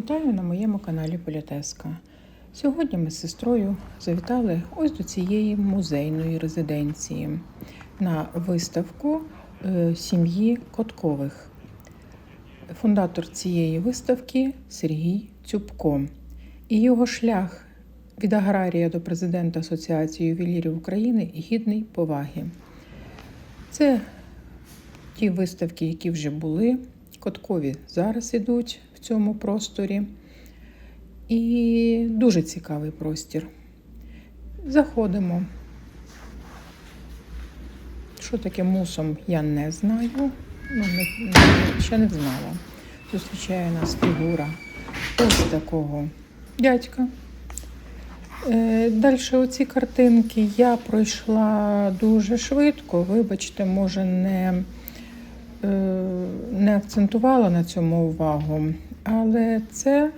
Вітаю на моєму каналі Політеска. Сьогодні ми з сестрою завітали ось до цієї музейної резиденції на виставку е, сім'ї Коткових. Фундатор цієї виставки Сергій Цюбко. І його шлях від аграрія до президента Асоціації ювелірів України гідний поваги. Це ті виставки, які вже були. Коткові зараз ідуть в цьому просторі. І дуже цікавий простір. Заходимо. Що таке мусом, я не знаю. Ну, не, не, ще не знала. Зустрічає нас фігура ось такого дядька. Е, Далі оці картинки я пройшла дуже швидко. Вибачте, може, не, е, не акцентувала на цьому увагу. Але це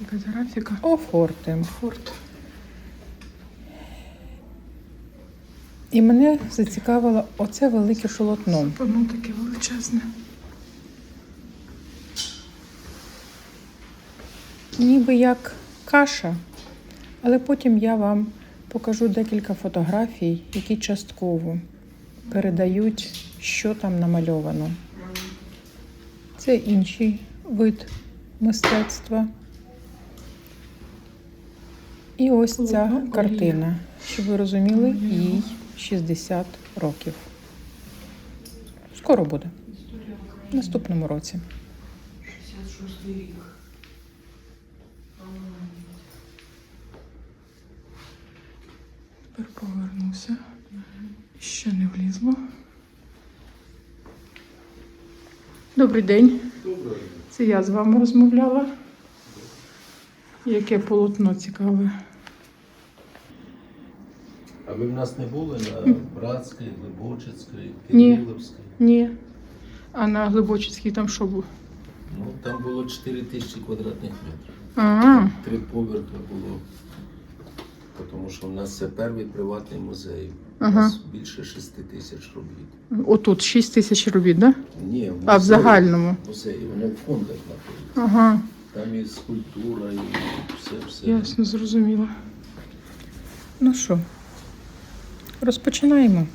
Якась графіка. офорти. Форт. І мене зацікавило оце велике шолотно. Воно таке величезне. Ніби як каша, але потім я вам покажу декілька фотографій, які частково передають, що там намальовано. Це інший вид мистецтва. І ось ця картина, щоб ви розуміли, їй 60 років. Скоро буде, в наступному році. 66 рік. Тепер повернуся. Ще не влізло. Добрий день. Це я з вами розмовляла. Яке полотно цікаве. А ви в нас не були на Братській, Глибочицькій. Кирилівській? Ні. А на Глибочицькій там що було? Ну, там було 4 тисячі квадратних метрів. А, Три поверхи було. Тому що в нас це перший приватний музей. У Ага. нас більше 6 тисяч робіт. отут 6 тисяч робіт, так? Да? Ні, в А в загальному? в Музеї, воно в фондах знаходиться. Ага, Там і скульптура, і все, все. ясно, зрозуміло. Ну що, розпочинаємо.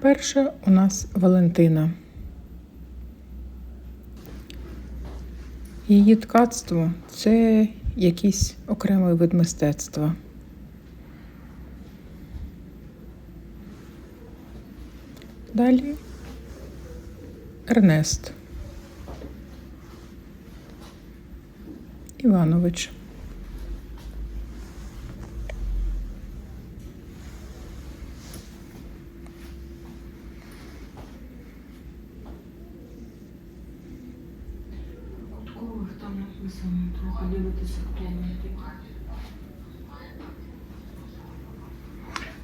Перша у нас Валентина. Її ткацтво це якийсь окремий вид мистецтва. Далі Ернест Іванович. Написано, треба подивитися, хто вони такі.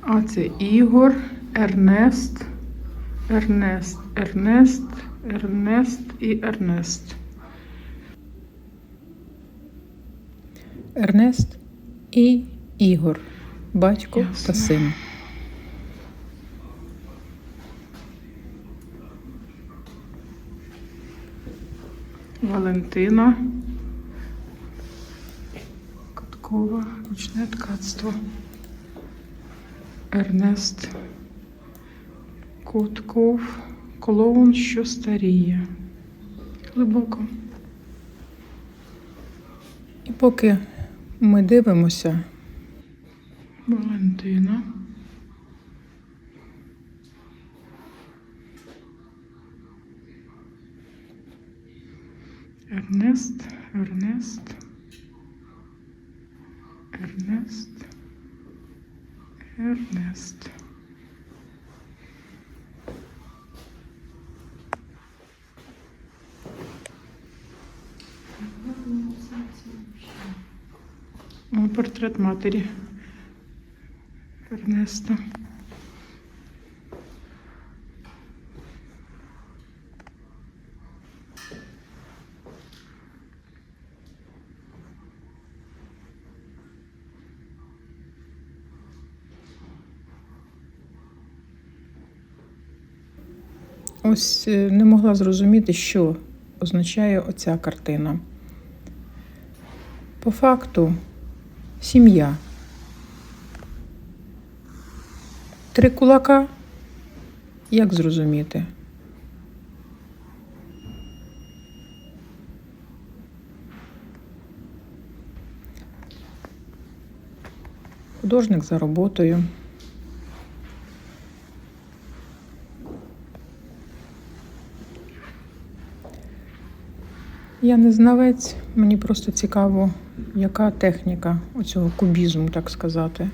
А це Ігор, Ернест, Ернест, Ернест, Ернест і Ернест. Ернест і Ігор, батько Ясно. та син. Валентина. Каткова, ручне ткацтво. Ернест. Котков. Клоун, що старіє. Глибоко. І поки ми дивимося, Валентина. Ернест, Ернест, Ернест. Портрет матері Ернеста. Ось е, не могла зрозуміти, що означає оця картина. По факту, сім'я. Три кулака. Як зрозуміти? Художник за роботою. Я не знавець, мені просто цікаво, яка техніка оцього кубізму, так сказати.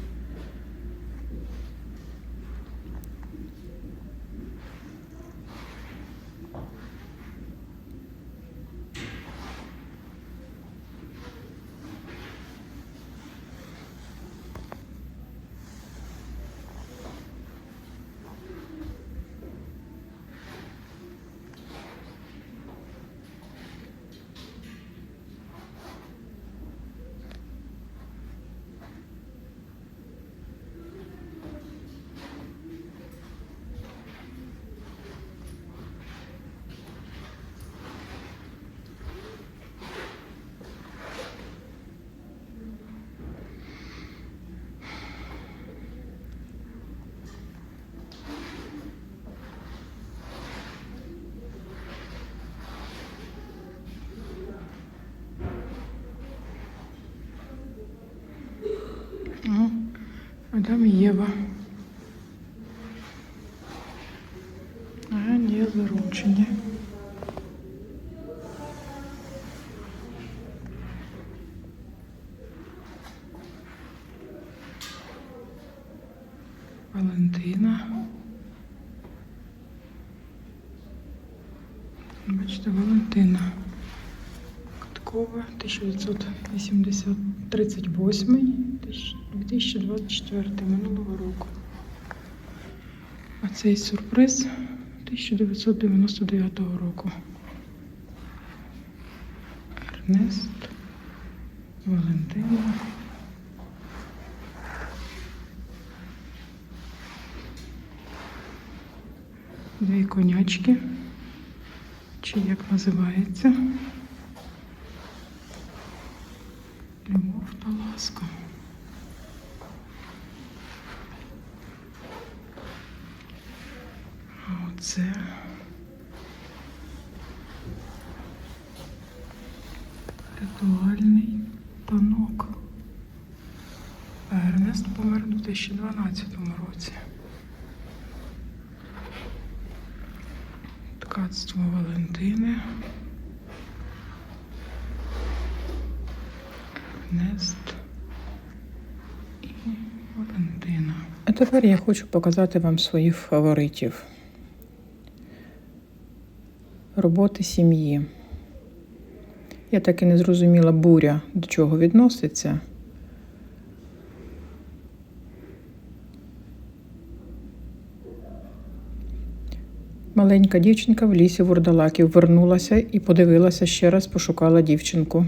І Єва. А ні, заручені. Валентина. Бачите, Валентина. Каткова, 1938, 2024 минулого року. А цей сюрприз 1999 року. Ернест, Валентина. Дві конячки. Чи як називається? Любов та ласка. А оце. Ритуальний танок. Ернест помер у 2012 році. Ткацтво Валентини. Ернест і Валентина. А тепер я хочу показати вам своїх фаворитів. Роботи сім'ї. Я так і не зрозуміла буря, до чого відноситься. Маленька дівчинка в лісі вурдалаків вернулася і подивилася ще раз, пошукала дівчинку.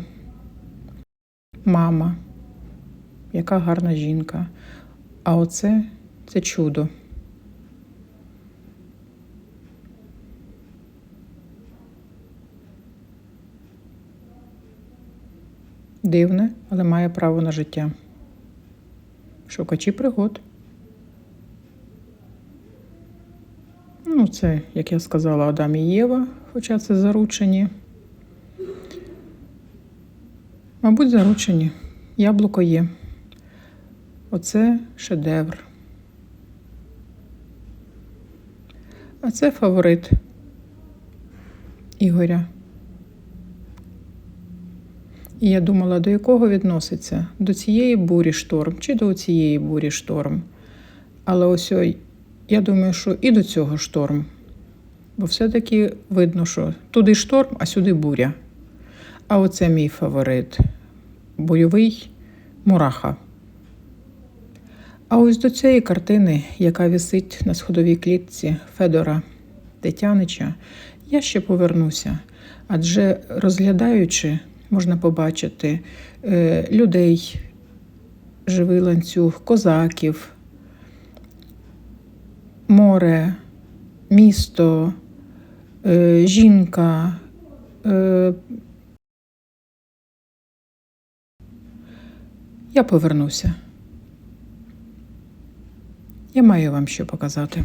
Мама, яка гарна жінка. А оце це чудо. Дивне, але має право на життя. Шукачі пригод. Ну, це, як я сказала, Адам і Єва, хоча це заручені. Мабуть, заручені. Яблуко є. Оце шедевр. А це фаворит Ігоря. І я думала, до якого відноситься? До цієї бурі шторм чи до цієї бурі шторм. Але ось я думаю, що і до цього шторм. Бо все-таки видно, що туди шторм, а сюди буря. А оце мій фаворит бойовий мураха. А ось до цієї картини, яка висить на сходовій клітці Федора Тетянича, я ще повернуся. Адже розглядаючи, можна побачити е, людей, живий ланцюг, козаків, море, місто, е, жінка. Е, я повернуся. Я маю вам що показати.